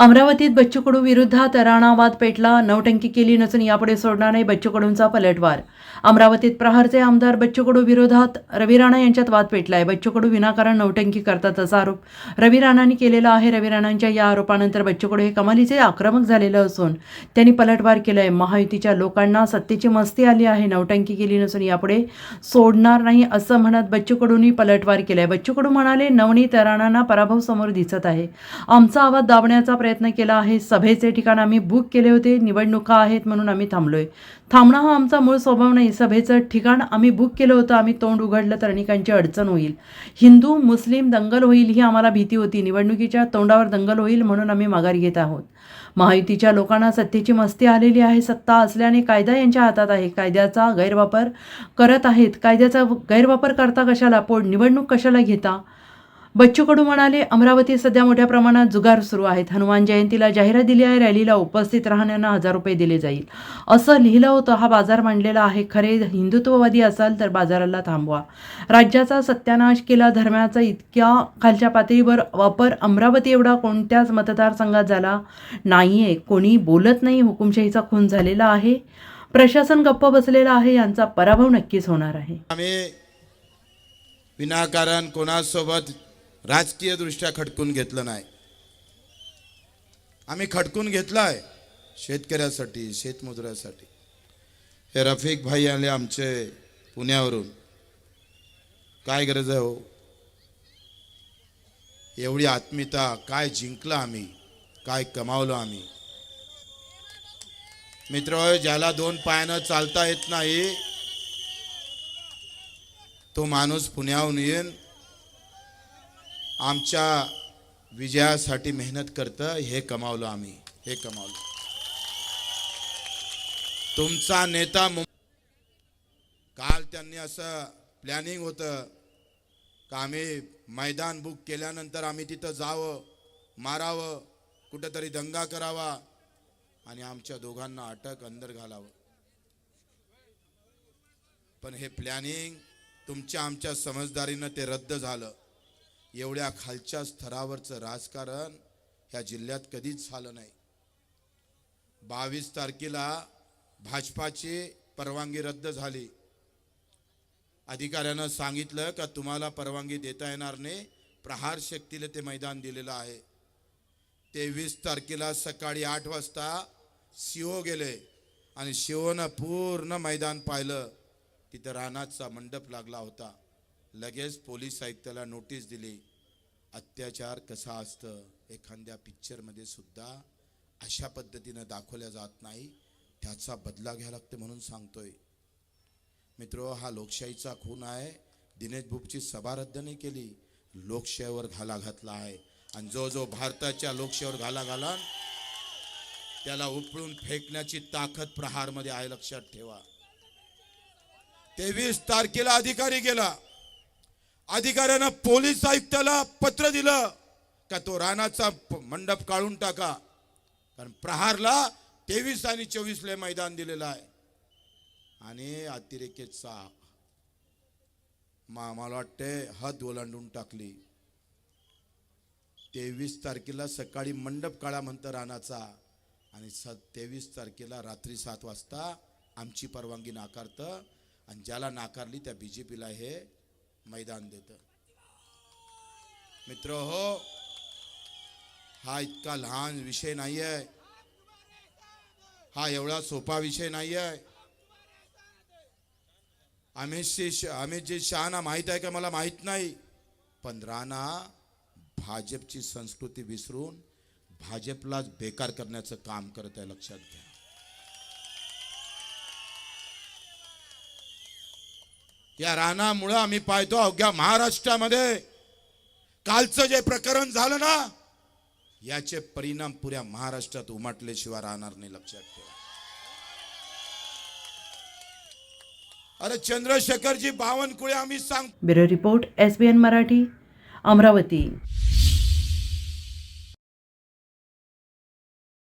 अमरावतीत बच्चू कडू विरुद्धात राणावाद पेटला नवटंकी केली नसून यापुढे सोडणार नाही बच्चू कडूंचा पलटवार. अमरावतीत प्रहारचे आमदार बच्चू कडू विरोधात रवी राणा यांच्यात वाद पेटलाय. बच्चू कडू विनाकारण नवटंकी करतात असा आरोप. रवी राणांनी केलेला आहे. रवी राणांच्या या आरोपानंतर बच्चू कडू हे कमालीचे आक्रमक झालेलं असून त्यांनी पलटवार केलाय. महायुतीच्या लोकांना सत्तेची मस्ती आली आहे. नवटंकी केली नसून यापुढे सोडणार नाही असं म्हणत बच्चू कडूंनी पलटवार केलाय. बच्चू कडू म्हणाले नवनीत राणांना पराभव समोर दिसत आहे. आमचा आवाज दाबण्याचा प्रयत्न प्रयत्न केला आहे. सभेचे ठिकाण आम्ही बुक केले होते. निवडणुका आहेत म्हणून आम्ही थांबलोय. थांबणं हा आमचा मूळ स्वभाव नाही. सभेचं ठिकाण आम्ही बुक केलं होतं. आम्ही तोंड उघडलं तर अनेकांची अडचण होईल. हिंदू मुस्लिम दंगल होईल ही आम्हाला भीती होती. निवडणुकीच्या तोंडावर दंगल होईल म्हणून आम्ही माघार घेत आहोत. महायुतीच्या लोकांना सत्तेची मस्ती आलेली आहे. सत्ता असल्याने कायदा यांच्या हातात आहे. कायद्याचा गैरवापर करत आहेत. कायद्याचा गैरवापर करता कशाला? पोट निवडणूक कशाला घेता? बच्चू कडू म्हणाले अमरावतीत सध्या मोठ्या प्रमाणात जुगार सुरू आहेत. हनुमान जयंतीला जाहिरात दिली आहे रॅलीला उपस्थित राहण्यांना हजार रुपये दिले जाईल. असं लिहिलं होतं हा बाजार मांडलेला आहे. खरे हिंदुत्ववादी असाल तर बाजाराला थांबवा. राज्याचा सत्यानाश केला धर्माचा इतक्या खालच्या पातळीवर वापर अमरावती एवढा कोणत्याच मतदारसंघात झाला नाहीये. कोणी बोलत नाही हुकुमशाहीचा खून झालेला आहे. प्रशासन गप्प बसलेला आहे यांचा पराभव नक्कीच होणार आहे. आम्ही विनाकारण कोणासोबत राजकीय दृष्ट्या खटकून घेतलं नाही. आम्ही खटकून आहे शेतकऱ्यासाठी शेतमजुरासाठी हे रफिक भाई आले आमचे पुण्यावरून. काय गरज आहे हो? एवढी आत्मीयता काय जिंकलं आम्ही? काय कमावलं आम्ही? मित्र हो, ज्याला दोन पायानं चालता येत नाही तो माणूस पुण्याहून येईन. आमच्या विजयासाठी मेहनत करतं हे कमावलं आम्ही हे कमावलं. तुमचा नेता काल त्यांनी असं प्लॅनिंग होतं का आम्ही मैदान बुक केल्यानंतर आम्ही तिथं जावं मारावं कुठंतरी दंगा करावा आणि आमच्या दोघांना अटक अंदर घालावं. पण हे प्लॅनिंग तुमच्या आमच्या समजदारीनं ते रद्द झालं. एवढ्या खालच्या स्तरावरचं राजकारण ह्या जिल्ह्यात कधीच झालं नाही. बावीस तारखेला भाजपाची परवानगी रद्द झाली. अधिकाऱ्यानं सांगितलं का तुम्हाला परवानगी देता येणार नाही प्रहार शक्तीला ते मैदान दिलेलं आहे. तेवीस तारखेला सकाळी आठ वाजता शिओ गेले आणि शिओनं पूर्ण मैदान पाहिलं. तिथं रानाचा मंडप लागला होता. लगेच पोलीस आयुक्ताला नोटीस दिली अत्याचार कसा असतं? एखाद्या पिक्चरमध्ये सुद्धा अशा पद्धतीनं दाखवल्या जात नाही. त्याचा बदला घ्यावा लागते म्हणून सांगतोय. मित्र हा लोकशाहीचा खून आहे. दिनेश बुपची सभा रद्द नाही केली. लोकशाहीवर घाला घातला आहे. आणि जो जो भारताच्या लोकशाहीवर घाला घाला त्याला उपळून फेकण्याची ताकद प्रहारमध्ये आहे लक्षात ठेवा. तेवीस तारखेला अधिकारी गेला. अधिकाऱ्यानं पोलीस आयुक्ताला पत्र दिलं का तो रानाचा मंडप काढून टाका. कारण प्रहारला तेवीस आणि चोवीसले मैदान दिलेलं आहे. आणि अतिरेकेचा मा मला वाटते हद ओलांडून टाकली. तेवीस तारखेला सकाळी मंडप काळा म्हणतं रानाचा. आणि स तेवीस तारखेला रात्री सात वाजता आमची परवानगी नाकारतं. आणि ज्याला नाकारली त्या बी जे पीला हे मैदान देतं. मित्र हो हा इतका लहान विषय नाही आहे हा एवढा सोपा विषय नाही आहे अमितशी अमितजी शहाना माहीत आहे का मला? माहीत नाही. पण राणा भाजपची संस्कृती विसरून भाजपलाच बेकार करण्याचं काम करत आहे लक्षात घ्या. या रानामुळं आम्ही पाहतो अवघ्या महाराष्ट्रामध्ये. कालचं जे प्रकरण झालं ना याचे परिणाम पुऱ्या महाराष्ट्रात उमटल्याशिवाय राहणार नाही लक्षात ठेवा. अरे चंद्रशेखरजी बावनकुळे आम्ही सांग bureau report S B N Marathi Amravati.